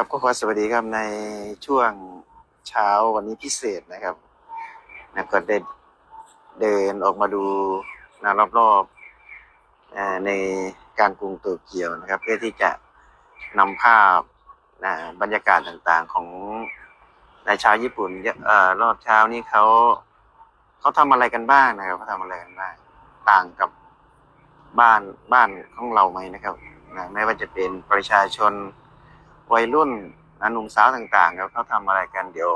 ครับก็ขอสวัสดีครับในช่วงเช้าวันนี้พิเศษนะครับนะก็ได้เดินออกมาดูนะรอบๆในกางกรุงโตเกียวนะครับ เพื่อที่จะนำภาพนะบรรยากาศต่างๆของในชาวญี่ปุ่นเอ่อรอบเช้านี้เขาเขาทำอะไรกันบ้างนะครับเขาทำอะไรกันบ้างต่างกับบ้านบ้านของเราไหมนะครับนะไม่ว่าจะเป็นประชาชน วัยรุ่นนหนุ่มสาวต่างๆครับเขาทำอะไรกันเดี๋ยว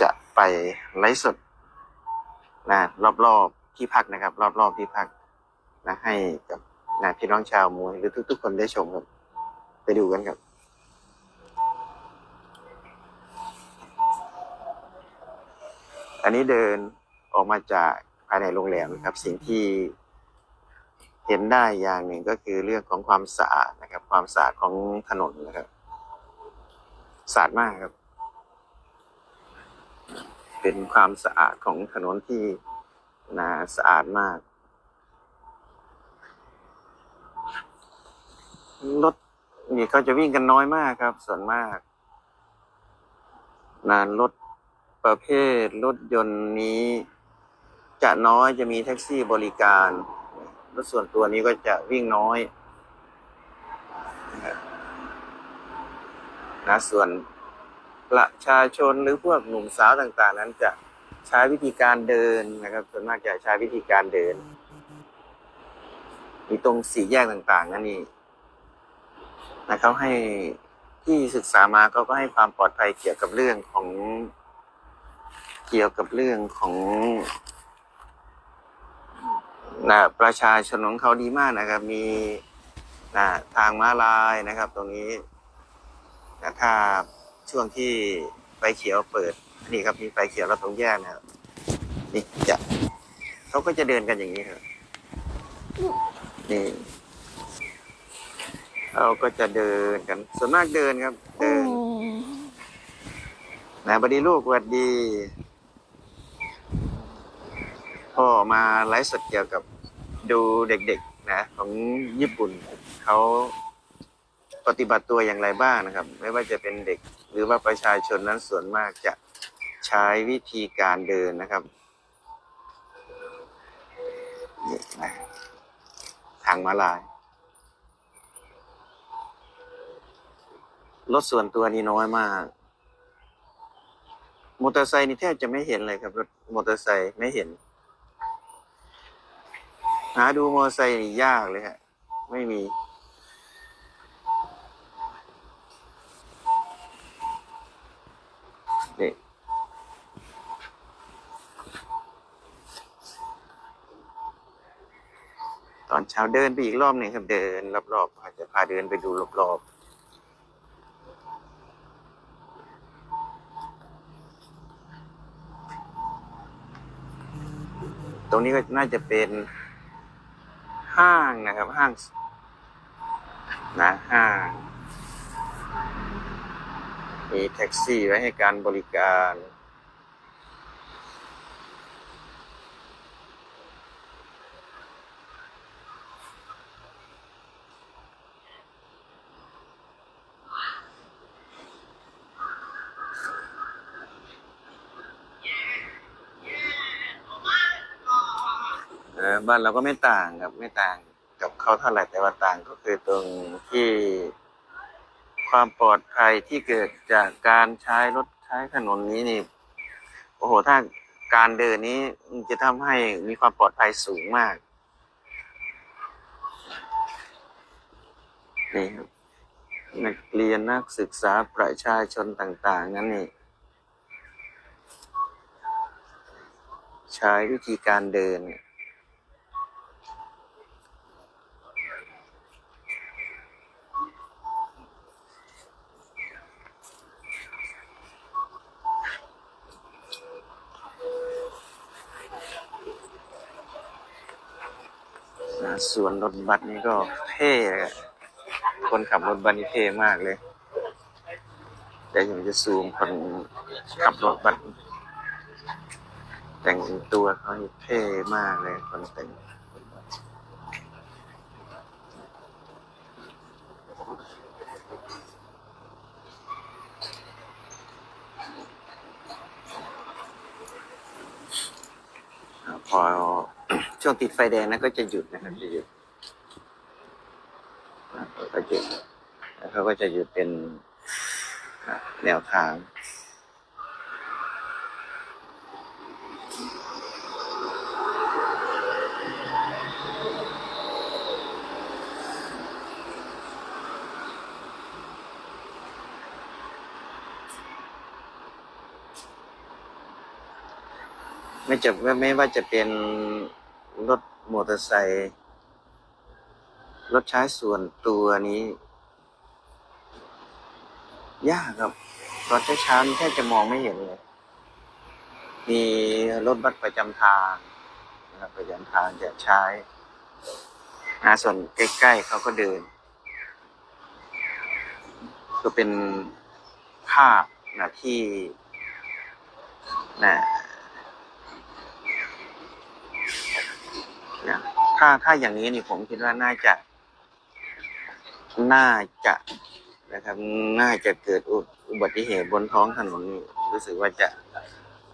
จะไปไลฟ์สดนะรอบๆที่พักนะครับ รอบๆที่พักนะให้กับนะพี่น้องชาวมวยหรือทุก ๆ คนได้ชมครับ ไปดูกันครับอันนี้เดินออกมาจากภายในโรงแรมนะครับ สิ่งที่ เห็นได้อย่างหนึ่งก็คือเรื่องของความสะอาดนะครับ ความสะอาดของถนนนะครับสะอาดมากครับ เป็นความสะอาดของถนนที่นาสะอาดมากรถนี่เขาจะวิ่งกันน้อยมากครับ ส่วนมากนานรถประเภทรถยนต์นี้ จะน้อยจะมีแท็กซี่บริการ รถส่วนตัวนี้ก็จะวิ่งน้อยนะส่วนประชาชนหรือพวกหนุ่มสาวต่าง ๆ นั้นจะใช้วิธีการเดินนะครับ ส่วนมากจะใช้วิธีการเดิน มีตรงสี่แยกต่าง ๆนั่นนี่นะเขาให้ที่ศึกษามาเขาก็ให้ความปลอดภัยเกี่ยวกับเรื่องของเกี่ยวกับเรื่องของ นะประชาชนของเขาดีมากนะครับ มีนะทางม้าลายนะครับ ตรงนี้นะถ้าช่วงที่ไฟเขียวเปิดนี่ครับมีไฟเขียวแล้วตรงแยกนะครับนี่จะเขาก็จะเดินกันอย่างนี้ครับนี่เขาก็จะเดินกันส่วนมากเดินครับ เดินนะบัดดีลูกสวัสดี พอมาไลฟ์สดเกี่ยวกับดูเด็กๆนะของญี่ปุ่นเขาปฏิบัติตัวอย่างไรบ้างนะครับ ไม่ว่าจะเป็นเด็กหรือว่าประชาชนนั้นส่วนมากจะใช้วิธีการเดินนะครับทางมาลายรถส่วนตัวนี่น้อยมาก มอเตอร์ไซค์นี่แทบจะไม่เห็นเลยครับรถมอเตอร์ไซค์ไม่เห็น หาดูมอไซค์นี่ยากเลยฮะ ไม่มี นี่ ตอนเช้าเดินไปอีกรอบหนึ่งครับ เดินรอบๆอาจจะพาเดินไปดูรอบๆตรงนี้ก็น่าจะเป็น ห้างนะครับห้างนะห้างมีแท็กซี่ไว้ให้การบริการ บ้านเราก็ไม่ต่างครับไม่ต่างกับเขาเท่าไหร่แต่ว่าต่างก็คือตรงที่ความปลอดภัยที่เกิดจากการใช้รถใช้ถนนนี้นี่โอ้โหถ้าการเดินนี้จะทำให้มีความปลอดภัยสูงมากนี่ครับนักเรียนนักศึกษาประชาชนต่าง ๆ นั้นนี่ใช้วิธีการเดินนะ ส่วนรถบัสนี่ก็เท่เลยคนขับรถบัสนี่เท่มากเลย แต่ยังจะซูมคนขับรถบัสแต่งตัวเขาเท่มากเลยคนแต่ง ช่วงติดไฟแดงนะก็จะหยุดนะครับ จะหยุดก็หยุดแล้วเขาก็จะหยุดเป็นแนวทางไม่จะไม่ไม่ว่าจะเป็น มอเตอร์ไซค์รถใช้ส่วนตัวนี้ ยากครับ ตอนเช้าๆนี่แทบจะมองไม่เห็นเลย มีรถบัสประจำทางนะครับประจำทางจะใช้นะส่วนใกล้ๆเขาก็เดิน ก็เป็นภาพนะที่นะ นะ ถ้าถ้าอย่างนี้นี่ผมคิดว่าน่าจะ น่าจะนะครับ น่าจะเกิดอุอุบัติเหตุบนท้องถนนนี่รู้สึกว่าจะ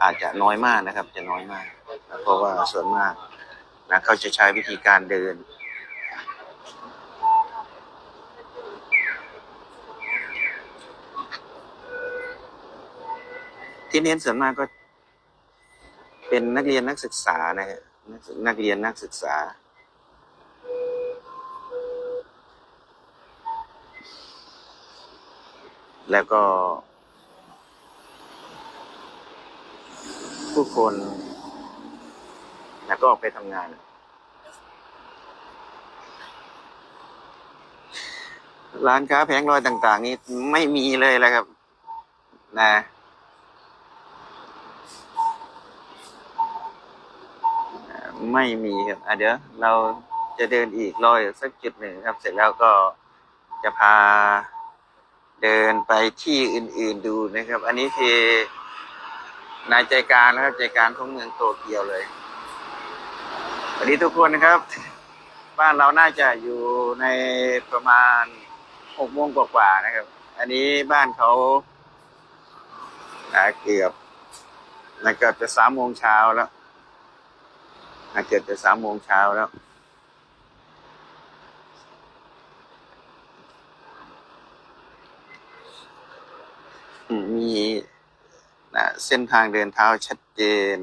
อาจจะน้อยมากนะครับ จะน้อยมากนะเพราะว่าส่วนมากนะเขาจะใช้วิธีการเดินที่เน้นส่วนมากก็เป็นนักเรียนนักศึกษานะฮะนักเรียนนักศึกษา แล้วก็ ผู้คน แล้วก็ออกไปทำงาน ร้านค้าแผงลอยต่าง ๆ นี่ไม่มีเลยแหละครับ นะไม่มีครับอะเดี๋ยวเราจะเดินอีกรอยสักจุดหนึ่งครับ เสร็จแล้วก็จะพา เดินไปที่อื่นๆดูนะครับ อันนี้คือนายใจกลารนะครับใจกลารของเมืองโตเกียวเลยสวัสดีทุกคนนะครับ บ้านเราน่าจะอยู่ในประมาณหกโมงกว่าๆนะครับ อันนี้บ้านเขาอาเกือบนะเกือบจะสามโมงเช้าแล้วอาเกือบจะสามโมงเช้าแล้ว อื มีนะเส้นทางเดินเท้าชัดเจน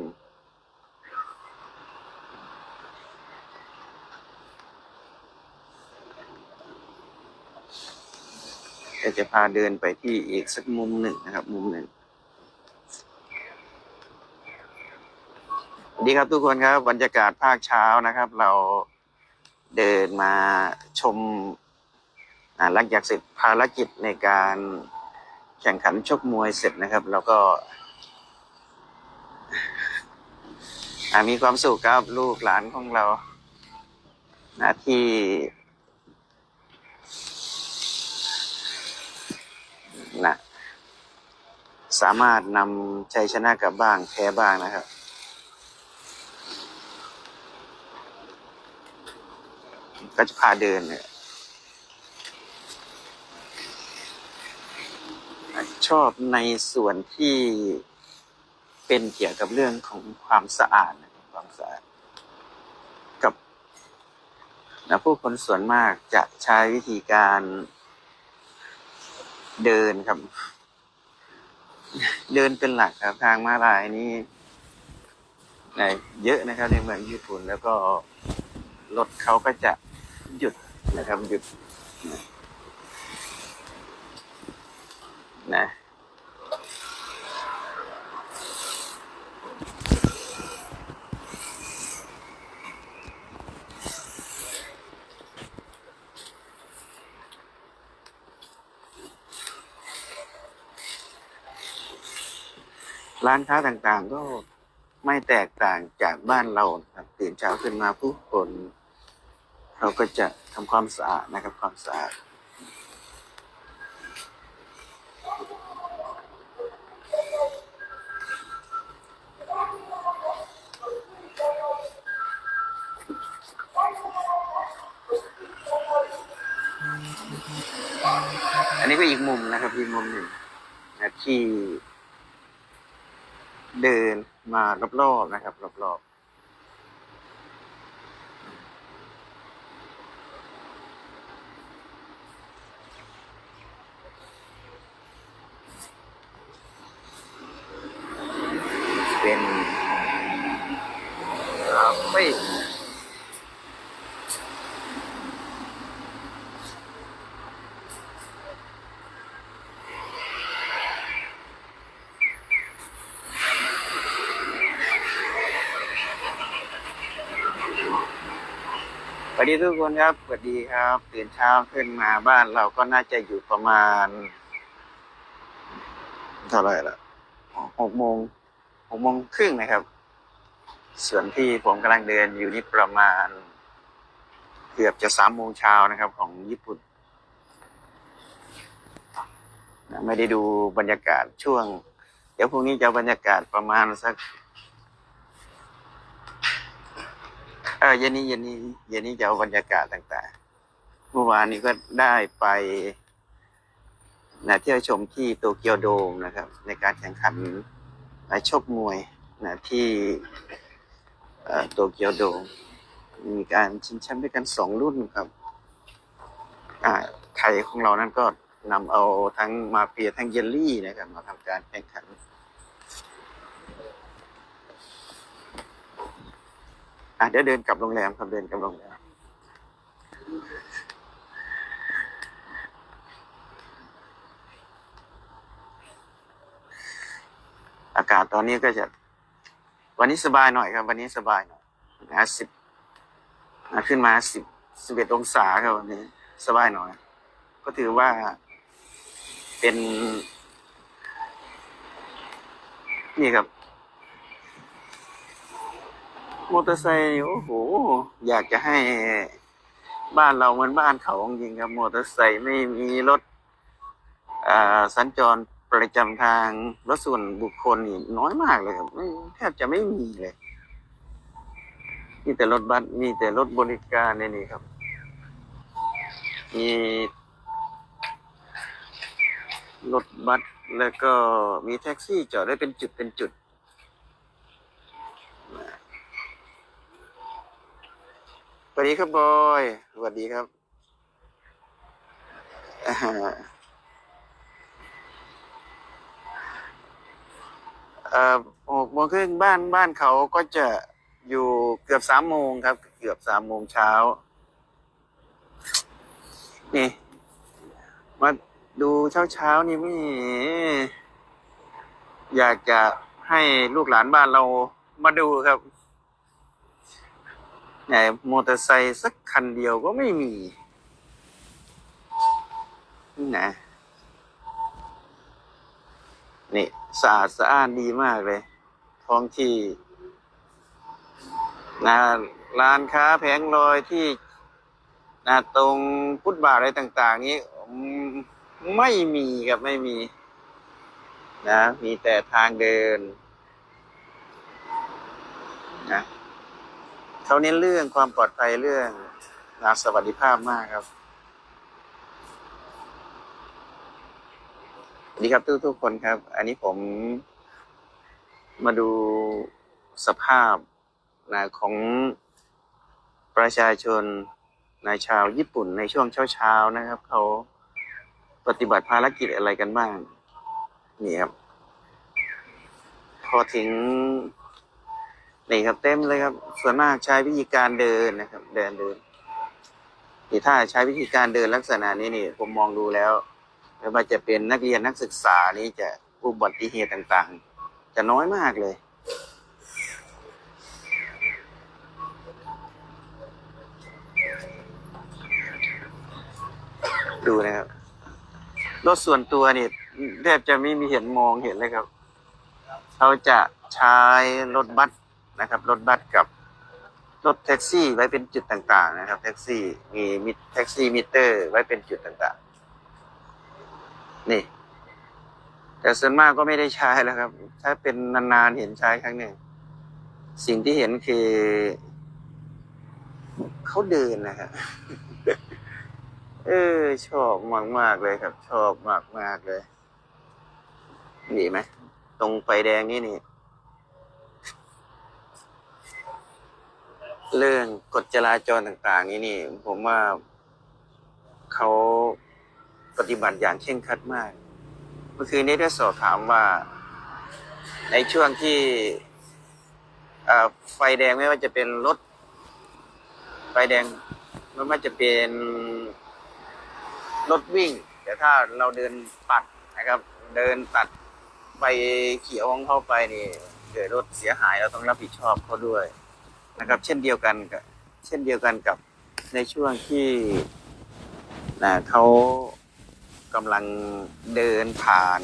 ก็จะพาเดินไปที่อีกสักมุมหนึ่งนะครับ มุมหนึ่งสวัสดีครับทุกคนครับบรรยากาศภาคเช้านะครับ เราเดินมาชมหลังจากเสร็จภารกิจในการ แข่งขันชกมวยเสร็จนะครับเราก็มีความสุขครับลูกหลานของเรานะที่นะสามารถนำชัยชนะกลับบ้างแพ้บ้างนะครับก็จะพาเดินเนี่ย ชอบในส่วนที่เป็นเกี่ยวกับเรื่องของความสะอาดนะความสะอาด กับนะผู้คนส่วนมากจะใช้วิธีการเดินครับ เดินเป็นหลักครับทางมาลายนี่นเยอะนะครับในเมืองญี่ปุ่นแล้วก็รถเขาก็จะหยุดนะครับหยุดนะ ร้านค้าต่างๆ ก็ไม่แตกต่างจากบ้านเราครับตื่นเช้าขึ้นมาผู้คนเขาก็จะทำความสะอาดนะครับความสะอาดอันนี้ก็อีกมุมนะครับอีกมุมหนึ่งที่ เดินมารอบๆนะครับรอบๆ สวัส ดีทุกคนครับสวัสดีครับตื่นเช้าขึ้นมาบ้านเราก็น่าจะอยู่ประมาณ เท่าไหร่ละหกโมงหกโมงครึ่งนะครับ ส่วนที่ผมกำลังเดินอยู่นี่ประมาณ เกือบจะสามโมงเช้านะครับ ของญี่ปุ่นนะไม่ได้ดูบรรยากาศช่วง เดี๋ยวพรุ่งนี้จะบรรยากาศประมาณสัก เออเย็นนี้เย็นนี้เย็นนี้จะเอาบรรยากาศต่างๆ เมื่อวานนี้ก็ได้ไปนะเที่ยวชมที่โตเกียวโดมนะครับ ในการแข่งขันในชกมวยนะที่เอ่อโตเกียวโดม มีการชิงแชมป์ด้วยกันสองรุ่นครับอ่าไทยของเรานั้นก็นำเอาทั้งมาเฟียทั้งเยลลี่นะครับมาทำการแข่งขัน อะเดี๋ยวเดินกลับโรงแรมครับเดินกลับโรงแรมอากาศตอนนี้ก็จะ วันนี้สบายหน่อยครับ วันนี้สบายหน่อยนะสิบขึ้นมาสิบสิบเอ็ดองศาครับวันนี้สบายหน่อย ก็ถือว่าเป็น นี่ครับ มอเตอร์ไซค์โอ้โห อยากจะให้บ้านเราเหมือนบ้านเขาจริงครับมอเตอร์ไซค์ไม่มีรถสัญจรประจำทางรถส่วนบุคคลนี่น้อยมากเลยครับแทบจะไม่มีเลยมีแต่รถบัสมีแต่รถบริการในนี่ครับ มีรถบัสแล้วก็มีแท็กซี่จอดได้เป็นจุดเป็นจุด สวัสดีครับบอยสวัสดีครับเอ่อหกโมงครึ่งบ้านบ้านเขาก็จะอยู่เกือบสามโมงครับ เกือบสามโมงเช้า นี่ มาดูเช้าเช้านี่ไม่อยากจะให้ลูกหลานบ้านเรามาดูครับ ไหนมอเตอร์ไซค์สักคันเดียวก็ไม่มีนี่นะนี่สะอาดสะอ้านดีมากเลย ท้องที่นะร้านค้าแผงลอยที่นะตรงฟุตบาทอะไรต่าง ๆ นี้ไม่มีครับไม่มี นะ มีแต่ทางเดิน นะ เขาเน้นเรื่องความปลอดภัยเรื่องนะสวัสดิภาพมากครับสวัสดีครับทุกทุกคนครับ อันนี้ผมมาดูสภาพนะของประชาชนในชาวญี่ปุ่นในช่วงเช้าๆนะครับ เขาปฏิบัติภารกิจอะไรกันบ้างนี่ครับพอถึง นี่ครับเต็มเลยครับ ส่วนมากใช้วิธีการเดินนะครับ เดินเดินนี่ถ้าใช้วิธีการเดินลักษณะนี้นี่ ผมมองดูแล้วไม่ว่าจะเป็นนักเรียนนักศึกษานี่จะอุบัติเหตุต่างๆ จะน้อยมากเลยดูนะครับรถส่วนตัวนี่แทบจะไม่มีเห็นมองเห็นเลยครับ เขาจะใช้รถบัส นะครับ รถบัสกับรถแท็กซี่ไว้เป็นจุดต่าง ๆ นะครับ แท็กซี่มีมิแท็กซี่มิเตอร์ไว้เป็นจุดต่างๆ นี่ แต่ส่วนมากก็ไม่ได้ใช้แล้วครับ ถ้าเป็นนานๆเห็นใช้ครั้งหนึ่งสิ่งที่เห็นคือเขาเดินนะครับเออชอบมากมากๆเลยครับ ชอบมากมากๆเลย ดีไหม ตรงไฟแดงนี่นี่ เรื่องกฎจราจรต่างๆ นี่นี่ ผมว่าเขาปฏิบัติอย่างเคร่งครัดมาก เมื่อคืนนี้ได้สอบถามว่า ในช่วงที่ไฟแดงไม่ว่าจะเป็นรถ ไฟแดงไม่ว่าจะเป็นรถวิ่ง แต่ถ้าเราเดินตัดนะครับ เดินตัดไฟเขียวของเข้าไปนี่เกิดรถเสียหายเราต้องรับผิดชอบเขาด้วย นะครับ เช่นเดียวกันกับเช่นเดียวกันกับในช่วงที่นะเขากำลังเดินผ่าน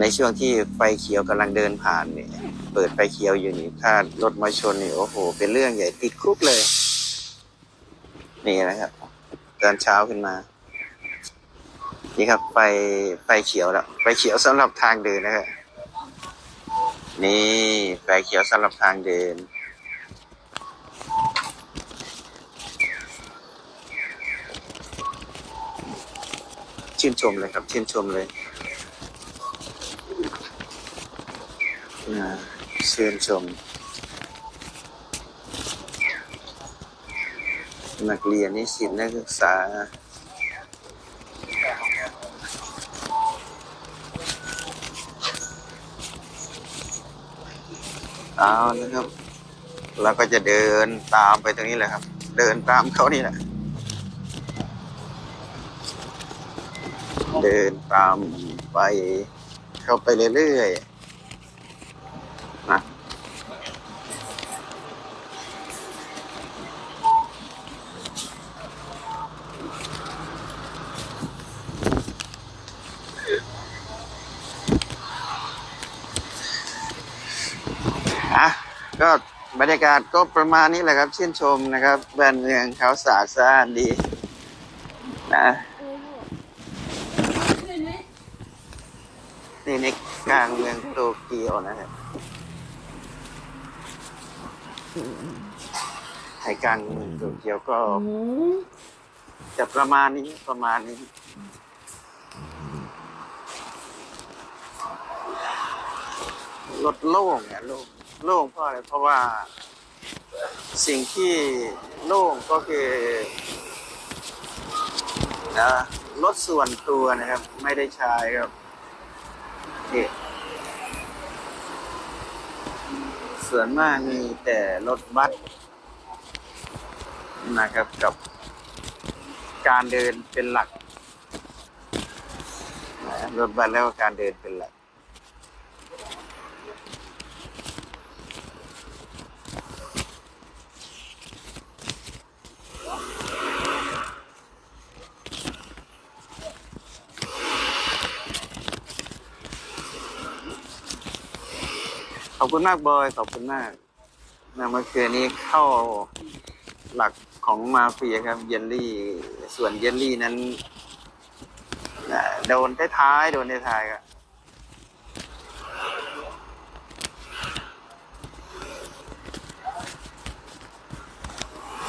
ในช่วงที่ไฟเขียวกำลังเดินผ่านเนี่ยเปิดไฟเขียวอยู่นี่ถ้ารถมาชนนี่โอ้โห เป็นเรื่องใหญ่ติดคุกเลย นี่นะครับตอนเช้าขึ้นมา นี่ครับ ไฟไฟเขียวแล้วไฟเขียวสำหรับทางเดินนะครับนี่ไฟเขียวสำหรับทางเดิน ชื่นชมเลยครับ ชื่นชมเลยอ่าชื่นชม นักเรียนนิสิตนักศึกษาเอานะครับเราก็จะเดินตามไปตรงนี้แหละครับ เดินตามเขานี่แหละ เดินตามไป เข้าไปเรื่อยๆนะอะก็บรรยากาศก็ประมาณนี้แหละครับชื่นชมนะครับบ้านเมืองเขาสะอาดสะอานดีนะ นี่ในกลางเมืองโตเกียวนะครับในกลางเมืองโตเกียวก็จะประมาณนี้ประมาณนี้ รถโล่งเนี่ยโล่งโล่งเพราะอะไรเพราะว่าสิ่งที่โล่งก็คือนะรถส่วนตัวนะครับ ไม่ได้ใช้ครับ เทศ ส่วนมากมีแต่รถบัสนะครับกับการเดินเป็นหลักรถบัสแล้วก็การเดินเป็นหลัก อบคุณมากบอย ขอบคุณมากนะเมื่อคืนนี้เข้าหลักของมาเฟียครับ เยลลี่ ส่วนเยลลี่นั้นนะโดนท้ายโดนท้ายครับ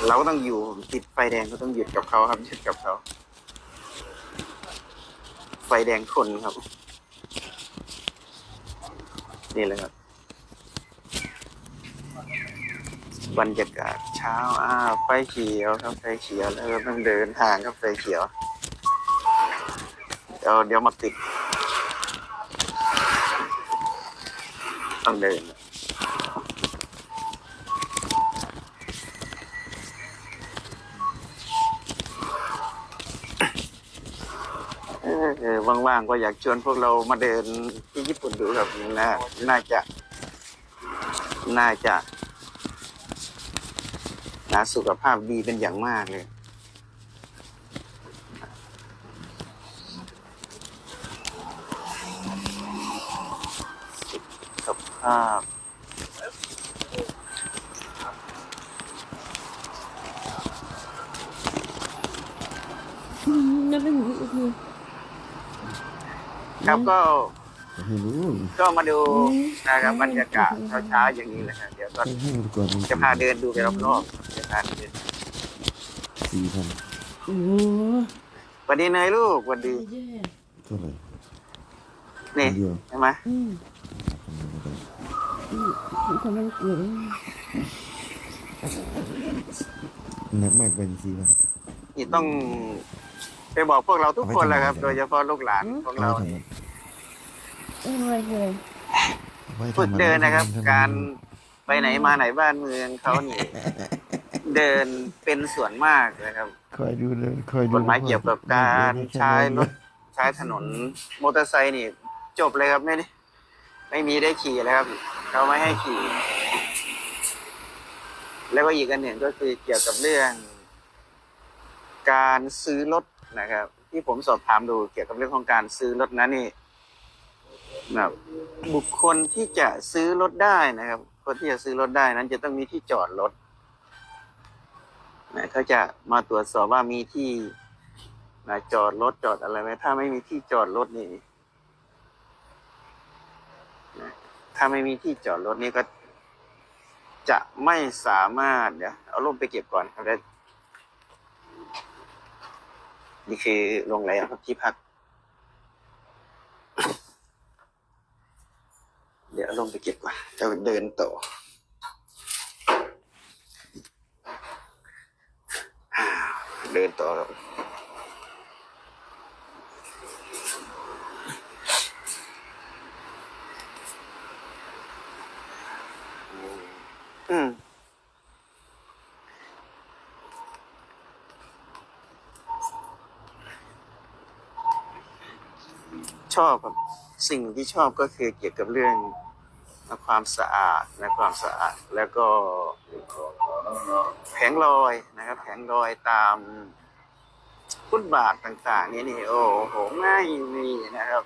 เราก็ต้องอยู่ติดไฟแดงก็ต้องหยุดกับเขาครับหยุดกับเขา ไฟแดงคนครับ นี่แหละครับ บรรยากาศเช้าอ้าวไฟเขียวครับไฟเขียวแล้วก็ต้องเดินทางครับไฟเขียวเดี๋ยวเดี๋ยวมาติดต้องเดินเออเออว่างๆก็อยากชวนพวกเรามาเดินที่ญี่ปุ่นดูครับน่าน่าจะ น่าจะ นะสุขภาพดีเป็นอย่างมากเลย สุขภาพนั่นเป็นอีกทีครับก็ให้รู้ก็มาดูนะครับบรรยากาศเช้าๆอย่างนี้เลยครับเดี๋ยวก็ให้ให้ดูก่อนจะพาเดินดูไปรอบๆจะ พาเดินสี่พันโอ้สวัสดีเนยลูกสวัสดีแย่เท่าไหร่นี่เดียวใช่ไหมอืมทำไมเกิดหนักมากเป็นสี่พันนี่ต้องไปบอกพวกเราทุกคนแหละครับ โดยเฉพาะลูกหลานพวกเอาเราไว้ทำมันเอ้ยอะไรคืออะไรเอาไว้ฝึกทำมัเดินนะครับทำมัการไปไหนมาไหนบ้านเมืองเขานี่ เดินเป็นส่วนมากนะครับคอยดูเลยคอยดูกฎหมายเกี่ยวกับการใช้รถใช้ถนนมอเตอร์ไซค์นี่จบเลยครับไม่ได้ไม่มีได้ขี่แล้วครับเขาไม่ให้ขี่ แล้วก็อีกอันหนึ่งก็คือเกี่ยวกับเรื่อง การซื้อรถนะครับ ที่ผมสอบถามดูเกี่ยวกับเรื่องของการซื้อรถนั้นนี่แบบบุคคลที่จะซื้อรถได้นะครับ คนที่จะซื้อรถได้นั้นจะต้องมีที่จอดรถ นะเขาจะมาตรวจสอบว่ามีที่นะจอดรถจอดอะไรไหมถ้าไม่มีที่จอดรถนี่นะถ้าไม่มีที่จอดรถนี่ก็ จะไม่สามารถเดี๋ยวเอาลงไปเก็บก่อนครับแล้วนี่คือโรงแรมครับที่พัก เดี๋ยวเอาลงไปเก็บก่อนจะเดินต่ออ่า เดินต่อครับอืมชอบครับสิ่งที่ชอบก็คือเกี่ยวกับเรื่องความสะอาดนะความสะอาดแล้วก็แผงลอย นะครับแผงลอยตามฟุตบาทต่าง ๆ นี่นี่โอ้โหไม่มีนะครับ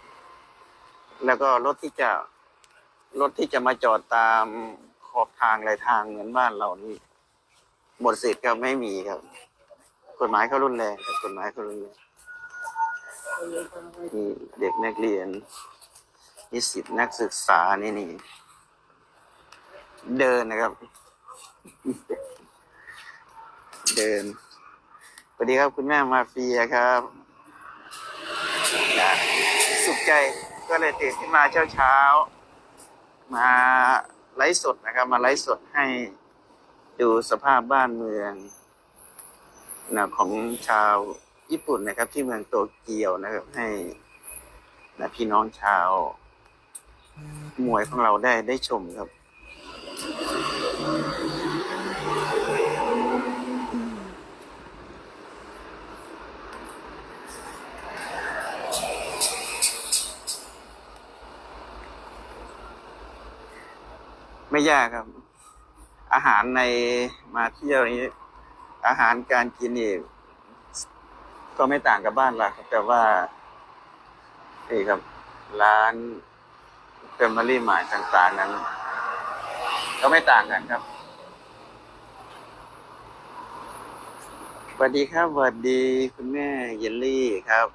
แล้วก็รถที่จะรถที่จะมาจอดตามขอบทางไรทางเหมือนบ้านเรานี่หมดสิทธิ์ครับไม่มีครับ กฎหมายเขารุนแรงครับกฎหมายเขารุนแรงมีเด็กนักเรียนนิสิตนักศึกษานี่นี่ เดินนะครับ เดินสวัสดีครับคุณแม่มาเฟียครับนะสุขใจก็เลยตื่นขึ้นมาเช้าเช้ามาไลฟ์สดนะครับ มาไลฟ์สดให้ดูสภาพบ้านเมืองนะของชาวญี่ปุ่นนะครับ ที่เมืองโตเกียวนะครับ ให้นะพี่น้องชาวมวยของเราได้ได้ชมครับ ไม่ยากครับ อาหารในมาเที่ยวนี้ อาหารการกินนี่ก็ไม่ต่างกับบ้านเราครับ แต่ว่านี่ครับ ร้านเฟม i รี่หมายต่างๆนั้น ก็ไม่ต่างกันครับสวัสดีครับสวัสดีคุณแม่เยลลี่ครับ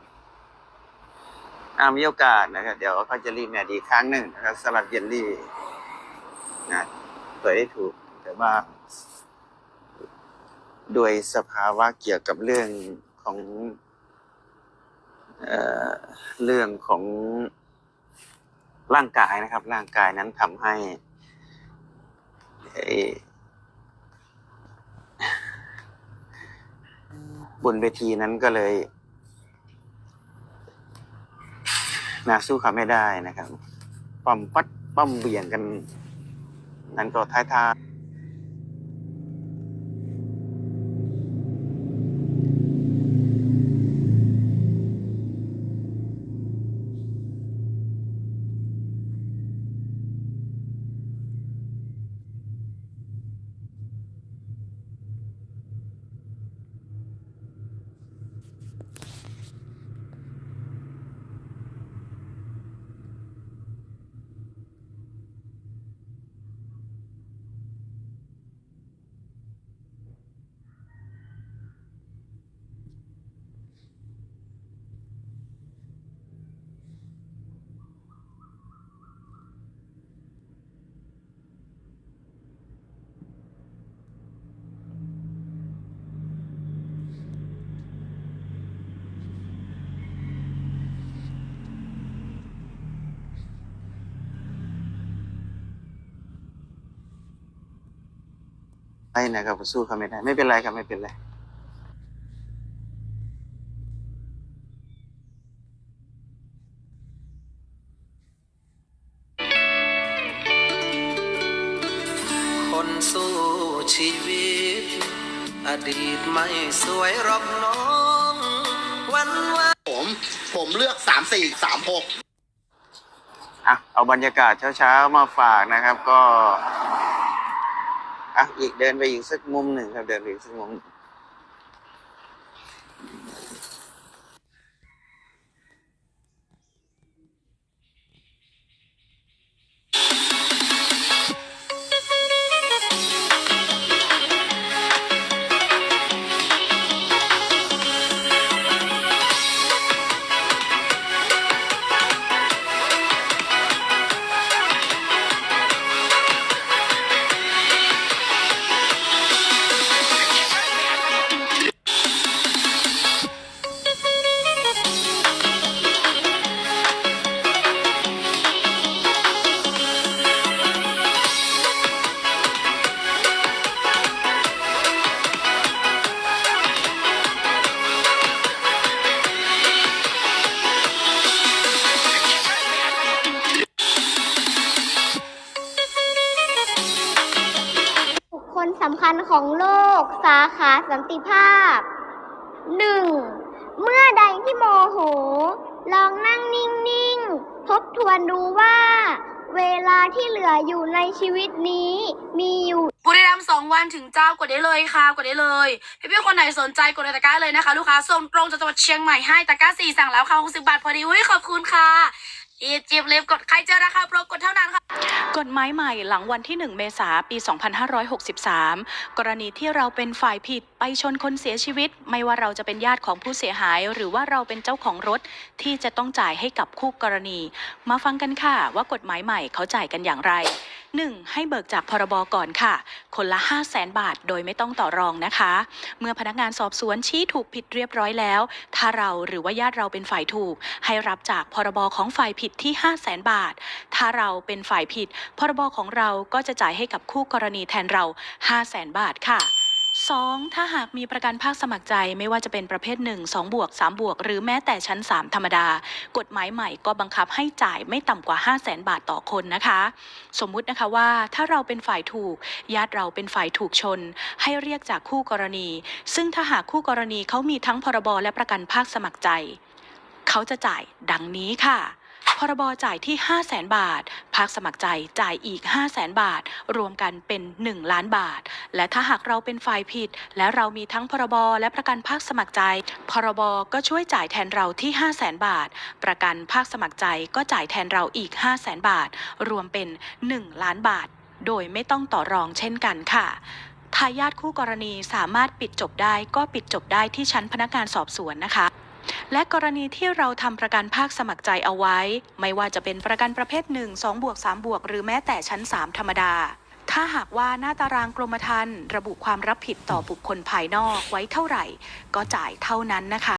อามีโอกาสนะครับ เดี๋ยวเขาจะรีบแม่ดีครั้งหนึ่งนะครับสำหรับเยลลี่ นะเปิดได้ถูก แต่ว่าโดยสภาวะเกี่ยวกับเรื่องของเเรื่องของร่างกายนะครับ ร่างกายนั้นทำให้บนเวทีนั้นก็เลยนาสู้เขาไม่ได้นะครับ ปั้มปัดปั้มเบี่ยงกัน นั้นก็ท้ ไม่นะครับสู้เขาไม่ได้ไม่เป็นไรครับไม่เป็นไรคนสู้ชีวิต อดีตไม่สวยหรอกน้อง วันวานผมผมเลือกสามสี่สามหกอะเอาบรรยากาศเช้าๆมาฝากนะครับ ก็ อะอีกเดินไปอีกสักมุมหนึ่งครับเดินไปอีกสักมุมหนึ่ง ติภาพ 1. เมื่อใดที่โมโห ลองนั่งนิ่ง ๆ ทบทวนดูว่า เวลาที่เหลืออยู่ในชีวิตนี้มีอยู่บุรีรัมย์สองวันถึงเจ้ากดได้เลยค่ะกดได้เลยพี่พี่ๆคนไหนสนใจกดในตะกร้าเลยนะคะ ลูกค้าส่งตรงจากจังหวัดเชียงใหม่ให้ตะกร้าสี่สั่งแล้วค่ะ60บาทพอดีอุ้ยขอบคุณค่ะ อีจีบเล็บกดใครเจอราคาโปรกดเท่านั้นค่ะ กฎหมายใหม่หลังวันที่ 1 เมษายนปี 2563 กรณีที่เราเป็นฝ่ายผิดไปชนคนเสียชีวิต ไม่ว่าเราจะเป็นญาติของผู้เสียหาย หรือว่าเราเป็นเจ้าของรถที่จะต้องจ่ายให้กับคู่กรณี มาฟังกันค่ะว่ากฎหมายใหม่เขาจ่ายกันอย่างไร 1. ให้เบิกจากพรบก่อนค่ะ คนละ 5 0 0แสนบาทโดยไม่ต้องต่อรองนะคะ เมื่อพนักงานสอบสวนชี้ถูกผิดเรียบร้อยแล้ว ถ้าเราหรือว่าญาติเราเป็นฝ่ายถูก ให้รับจากพรบของฝ่ายผิดที่ 5 0 0แสนบาท ถ้าเราเป็นฝ่ายผิด พรบของเราก็จะจ่ายให้กับคู่กรณีแทนเรา 5 0 0แสนบาทค่ะ 2. ถ้าหากมีประกันภาคสมัครใจไม่ว่าจะเป็นประเภท 1 2 บวก 3 บวก หรือแม้แต่ชั้น 3 ธรรมดา กฎหมายใหม่ก็บังคับให้จ่ายไม่ต่ำกว่า 5 0 0แสนบาทต่อคนนะคะ สมมุตินะคะว่าถ้าเราเป็นฝ่ายถูก ญาติเราเป็นฝ่ายถูกชน ให้เรียกจากคู่กรณี ซึ่งถ้าหากคู่กรณีเขามีทั้งพรบและประกันภาคสมัครใจ เขาจะจ่ายดังนี้ค่ะ พรบจ่ายที่ 5 0 0แสนบาท ภาคสมัครใจจ่ายอีก 5 0 0แสนบาท รวมกันเป็น 1 ล้านบาท และถ้าหากเราเป็นฝ่ายผิด และเรามีทั้งพรบและประกันภาคสมัครใจ พรบก็ช่วยจ่ายแทนเราที่ 5 0 0แสนบาท ประกันภาคสมัครใจก็จ่ายแทนเราอีก 5 0 0แสนบาท รวมเป็น 1 ล้านบาท โดยไม่ต้องต่อรองเช่นกันค่ะทายาทคู่กรณีสามารถปิดจบได้ก็ปิดจบได้ที่ชั้นพนักงานสอบสวนนะคะ และกรณีที่เราทำประกันภาคสมัครใจเอาไว้ ไม่ว่าจะเป็นประกันประเภท 1 2บวก3บวกหรือแม้แต่ชั้น 3 ธรรมดา ถ้าหากว่าหน้าตารางกรมธรรม์ระบุความรับผิดต่อบุคคลภายนอกไว้เท่าไหร่ ก็จ่ายเท่านั้นนะคะ